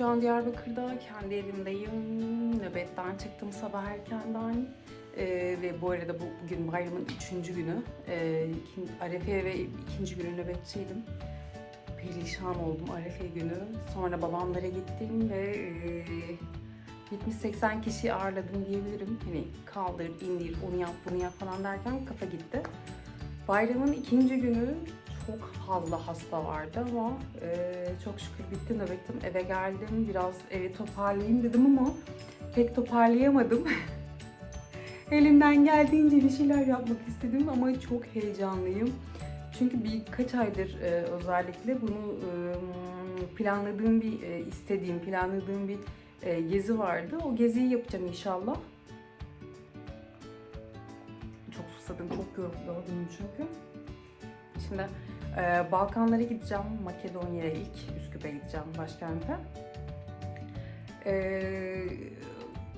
Şu an Diyarbakır'da kendi evimdeyim. Nöbetten çıktım sabah erkenden. Ee, ve bu arada bu, bugün bayramın üçüncü günü. Ee, Arefe ve ikinci günü nöbetçiydim. Perişan oldum Arefe günü. Sonra babamlara gittim ve e, 70-80 kişi ağırladım diyebilirim. Hani kaldır, indir, onu yap, bunu yap falan derken kafa gitti. Bayramın ikinci günü çok fazla hasta vardı ama e, çok şükür bitti nöbetim. Eve geldim, biraz evi toparlayayım dedim ama pek toparlayamadım. Elimden geldiğince bir şeyler yapmak istedim ama çok heyecanlıyım. Çünkü birkaç aydır e, özellikle bunu e, planladığım bir, e, istediğim, planladığım bir e, gezi vardı. O geziyi yapacağım inşallah. Çok susadım, çok yorgunum çünkü. Şimdi e, Balkanlara gideceğim, Makedonya'ya ilk, Üsküp'e gideceğim başkente. E,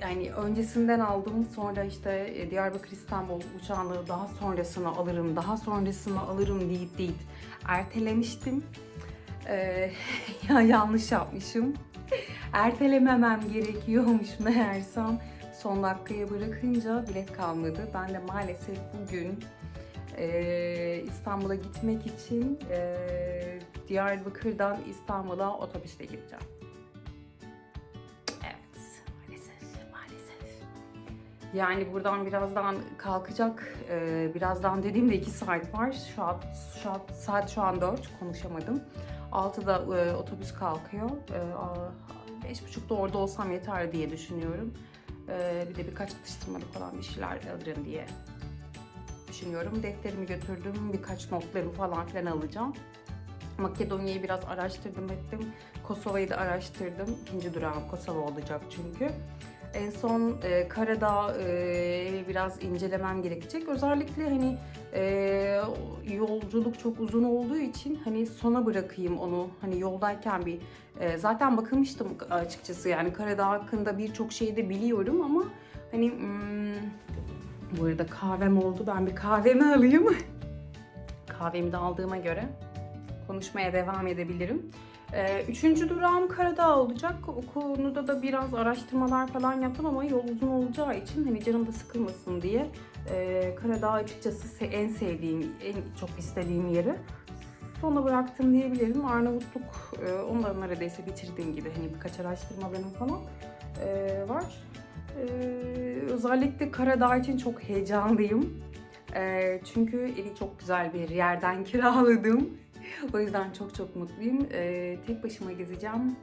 yani öncesinden aldım, sonra işte e, Diyarbakır İstanbul uçağını daha sonrasına alırım, daha sonrasına alırım deyip deyip ertelemiştim. E, ya yanlış yapmışım. Ertelememem gerekiyormuş meğersem. Son dakikaya bırakınca bilet kalmadı. Ben de maalesef bugün e, İstanbul'a gitmek için e, Diyarbakır'dan İstanbul'a otobüste gideceğim. Evet, maalesef, maalesef. Yani buradan birazdan kalkacak, e, birazdan dediğimde 2 saat var. Şu an, şu an, saat şu an 4, konuşamadım. 6'da e, otobüs kalkıyor. E, a- beş buçukta orada olsam yeter diye düşünüyorum. Bir de birkaç atıştırmalık falan bir şeyler alırım diye düşünüyorum. Defterimi götürdüm, birkaç notlarımı falan filan alacağım. Makedonya'yı biraz araştırdım ettim. Kosova'yı da araştırdım. İkinci durağım Kosova olacak çünkü. En son e, Karadağ e, biraz incelemem gerekecek. Özellikle hani e, yolculuk çok uzun olduğu için hani sona bırakayım onu. Hani yoldayken bir e, zaten bakılmıştım açıkçası yani Karadağ hakkında birçok şeyi de biliyorum ama hani hmm, bu arada kahvem oldu. Ben bir kahvemi alayım. Kahvemi de aldığıma göre konuşmaya devam edebilirim. Ee, üçüncü durağım Karadağ olacak. O konuda da biraz araştırmalar falan yaptım ama yol uzun olacağı için hani canım da sıkılmasın diye e, Karadağ açıkçası en sevdiğim, en çok istediğim yeri. Sona bıraktım diyebilirim. Arnavutluk e, neredeyse bitirdiğim gibi hani birkaç araştırmalarım falan e, var. Ee, özellikle Karadağ için çok heyecanlıyım. Ee, çünkü evi çok güzel bir yerden kiraladım. o yüzden çok çok mutluyum. Ee, tek başıma gezeceğim.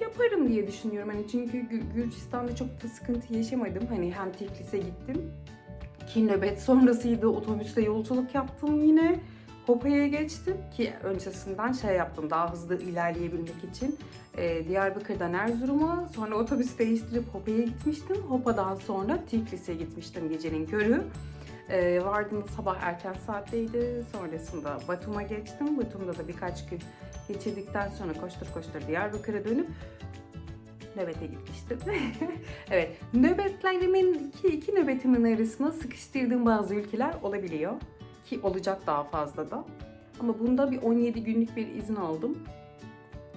Yaparım diye düşünüyorum. Hani çünkü Gü- Gürcistan'da çok da sıkıntı yaşamadım. Hani hem Tiflis'e gittim. Ki nöbet sonrasıydı. Otobüste yolculuk yaptım yine. Hopa'ya geçtim ki öncesinden şey yaptım daha hızlı ilerleyebilmek için. Ee, Diyarbakır'dan Erzurum'a sonra otobüs değiştirip Hopa'ya gitmiştim. Hopa'dan sonra Tiflis'e gitmiştim gecenin körü. Ee, vardığımda sabah erken saatteydi. Sonrasında Batum'a geçtim. Batum'da da birkaç gün geçirdikten sonra koştur koştur Diyarbakır'a dönüp nöbete gitmiştim. evet, nöbetlerimin iki, iki nöbetimin arasına sıkıştırdığım bazı ülkeler olabiliyor. Ki olacak daha fazla da. Ama bunda bir 17 günlük bir izin aldım.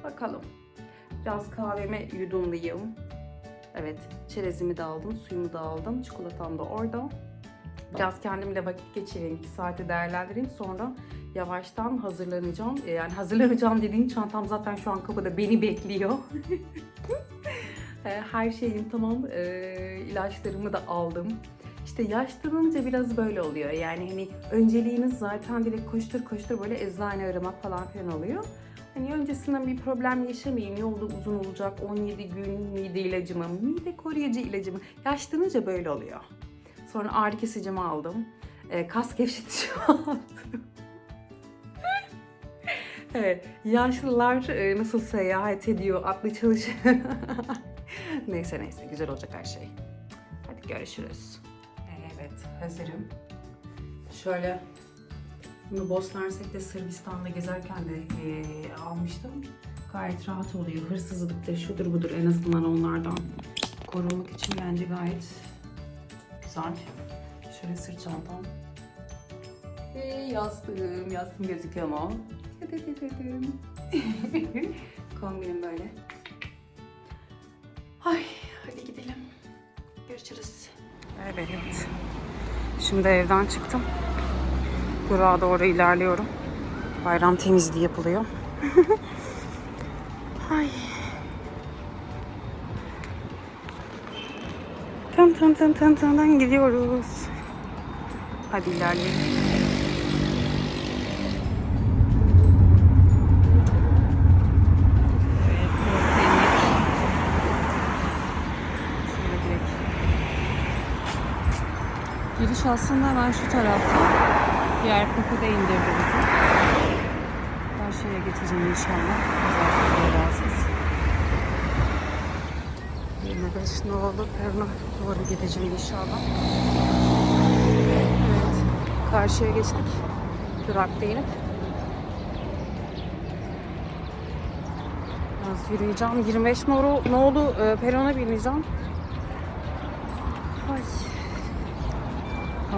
Bakalım. Biraz kahveme yudumlayayım. Evet, çerezimi de aldım, suyumu da aldım. Çikolatam da orada. Biraz kendimle vakit geçireyim, 2 saati değerlendireyim. Sonra yavaştan hazırlanacağım. Ee, Yani hazırlanacağım dediğim çantam zaten şu an kapıda beni bekliyor. Ee, Her şeyim tamam. Ee, ilaçlarımı da aldım. İşte yaşlanınca biraz böyle oluyor. Yani hani önceliğiniz zaten direkt koştur koştur böyle eczane aramak falan filan oluyor. Hani öncesinden bir problem yaşamayayım. Yolda uzun olacak 17 gün mide ilacımı, mide koruyucu ilacımı. Yaşlanınca böyle oluyor. Sonra ağrı kesicimi aldım. Ee, kas gevşeticimi aldım. evet, yaşlılar e, nasıl seyahat ediyor, aklı çalışıyor. neyse neyse, güzel olacak her şey. Hadi görüşürüz. Evet, hazırım. Şöyle bunu Bosna Sırbistan'da gezerken de e, almıştım. Gayet rahat oluyor. Hırsızlıktır, şudur budur en azından onlardan korunmak için bence gayet güzel. Şöyle sırt çantam. Ve yastığım, yastığım gözüküyor mu? Kombinim böyle. Ay hadi gidelim. Görüşürüz. Evet. Şimdi evden çıktım. Durağa doğru ilerliyorum. Bayram temizliği yapılıyor. Ay. Tın tın tın tın tın gidiyoruz. Hadi ilerleyelim. Giriş aslında hemen şu tarafta. Diğer kapıda indirdi bizi. Karşıya geçeceğim inşallah. Kazasız belasız. 25 nolu Perna doğru gideceğim inşallah. Evet. Karşıya geçtik. Durakta inip. Biraz yürüyeceğim. 25 nolu, nolu perona bineceğim. Ay.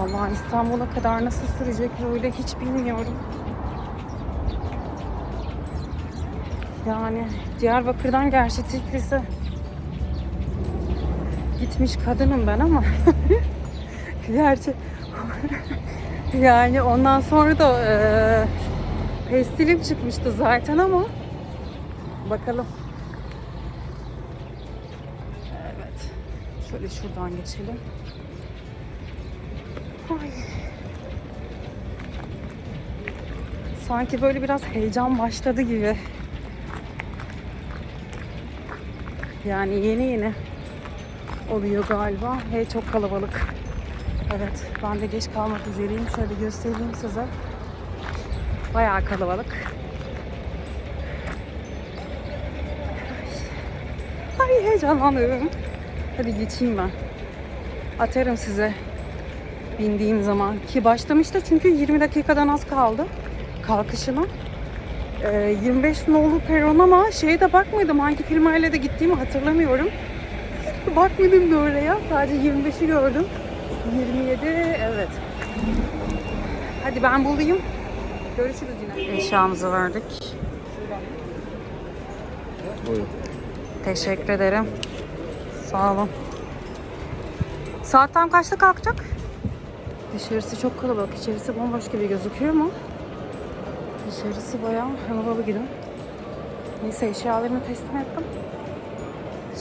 Allah İstanbul'a kadar nasıl sürecek böyle hiç bilmiyorum. Yani Diyarbakır'dan gerçi Tiflis'e gitmiş kadınım ben ama gerçi yani ondan sonra da e, pestilim çıkmıştı zaten ama bakalım. Evet. Şöyle şuradan geçelim. Sanki böyle biraz heyecan başladı gibi. Yani yeni yeni oluyor galiba ve çok kalabalık. Evet, ben de geç kalmak üzereyim. Şöyle göstereyim size. Bayağı kalabalık. Ay heyecanlanıyorum. Hadi geçeyim ben. Atarım size bindiğim zaman ki başlamıştı çünkü 20 dakikadan az kaldı kalkışına. Ee, 25 nolu peron ama şeye de bakmadım hangi firmayla da gittiğimi hatırlamıyorum. Bakmadım da oraya. Sadece 25'i gördüm. 27 evet. Hadi ben bulayım. Görüşürüz yine. Eşyamızı verdik. Buyurun. Teşekkür ederim. Sağ olun. Saat tam kaçta kalkacak? Dışarısı çok kalabalık. İçerisi bomboş gibi gözüküyor mu? Dışarısı bayağı havalı gibi. Neyse eşyalarımı teslim ettim.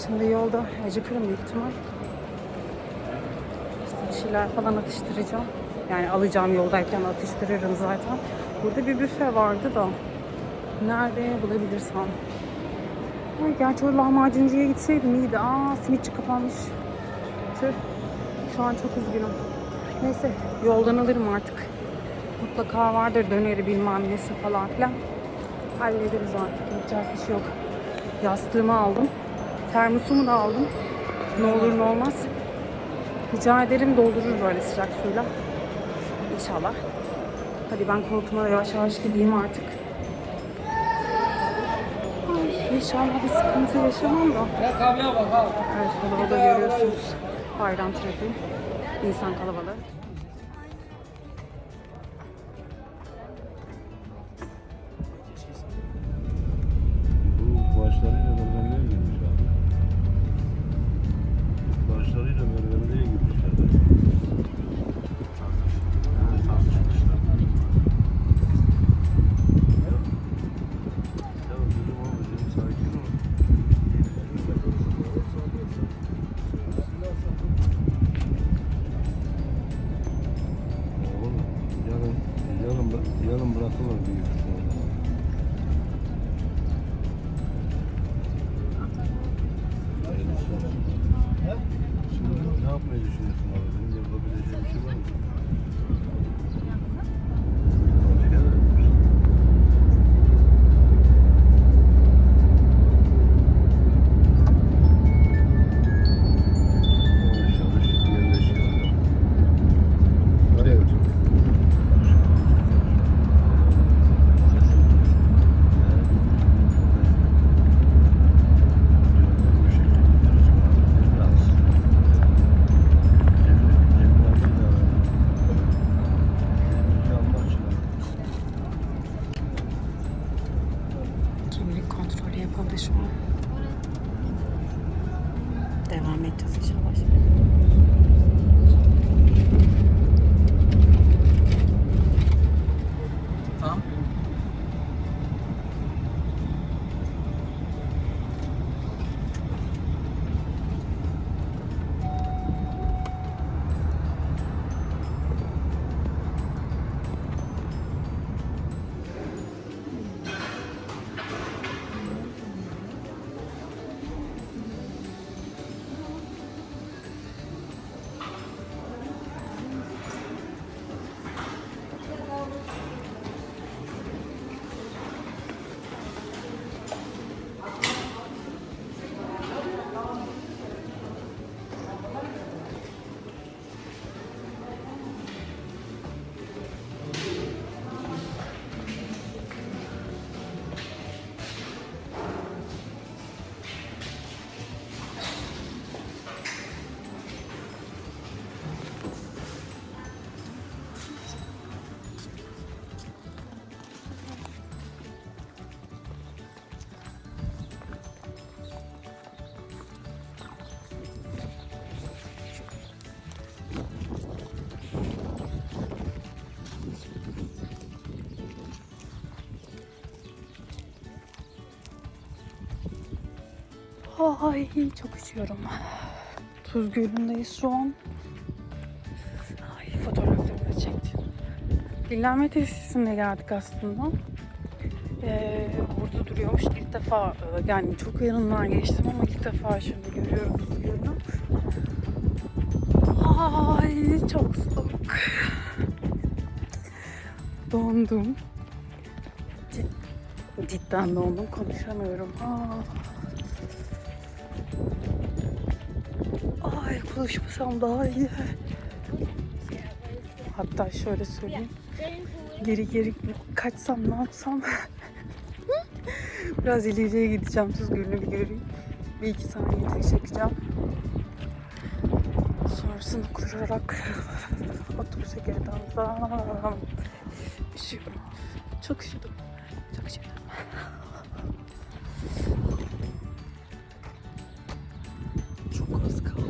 Şimdi yolda acıkırım büyük ihtimal. İşte bir şeyler falan atıştıracağım. Yani alacağım yoldayken atıştırırım zaten. Burada bir büfe vardı da. Nerede bulabilirsem. Ay, gerçi o lahmacuncuya gitseydim iyiydi. Aa simitçi kapanmış. Tüh. Şu an çok üzgünüm. Neyse yoldan alırım artık. Mutlaka vardır döneri bilmem nesi falan filan. Hallederiz artık. Yapacak bir şey yok. Yastığımı aldım. Termosumu da aldım. Ne olur ne olmaz. Rica ederim doldurur böyle sıcak suyla. İnşallah. Hadi ben koltuğuma yavaş yavaş gideyim artık. Ay, inşallah bir sıkıntı yaşamam da. Evet kalabalığı görüyorsunuz. Bayram trafiği. İnsan kalabalığı. Yarın, yarın bırakırlar büyük ihtimalle. Ay çok üşüyorum. Tuz Gölü'ndeyiz şu an. Ay fotoğraflarımı da çektim. Dinlenme tesisine geldik aslında. Ee, burada duruyormuş. İlk defa e, yani çok yanından geçtim ama ilk defa şimdi görüyorum Tuz Gölü'nü. Ay çok soğuk. Dondum. Cid- Cidden dondum konuşamıyorum. Aa. Ay konuşmasam daha iyi. Hatta şöyle söyleyeyim. Geri geri kaçsam ne yapsam. Biraz ileriye gideceğim. Tuz Gölü'nü bir göreyim. Bir iki saniye çekeceğim. Sonrasını kurarak otobüse geri döneceğim. Üşüyorum. Çok üşüdüm. Çok üşüdüm.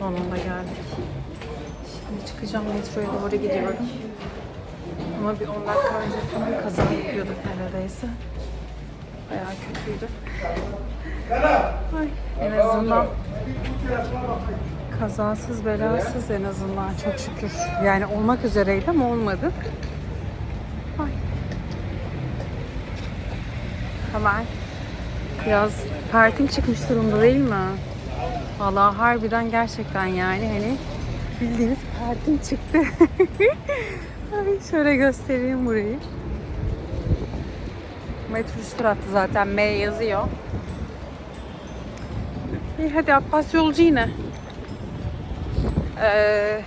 sonunda geldik. Şimdi çıkacağım metroya doğru gidiyorum. Ama bir 10 dakika önce falan kaza yapıyorduk neredeyse. Bayağı kötüydü. Ay, en azından kazasız belasız en azından çok şükür. Yani olmak üzereydi ama olmadı. Ay. Hemen biraz pertin çıkmış durumda değil mi? Vallahi harbiden gerçekten yani hani bildiğiniz pertin çıktı. Ay şöyle göstereyim burayı. Metro üst tarafta zaten M yazıyor. İyi hadi Abbas yolcu yine. Ee,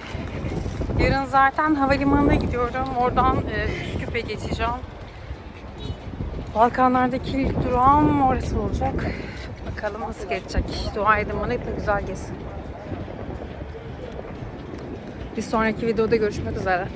yarın zaten havalimanına gidiyorum. Oradan e, Üsküp'e geçeceğim. Balkanlardaki ilk durağım orası olacak. Bakalım nasıl geçecek. Dua edin bana de güzel geçsin. Bir sonraki videoda görüşmek üzere.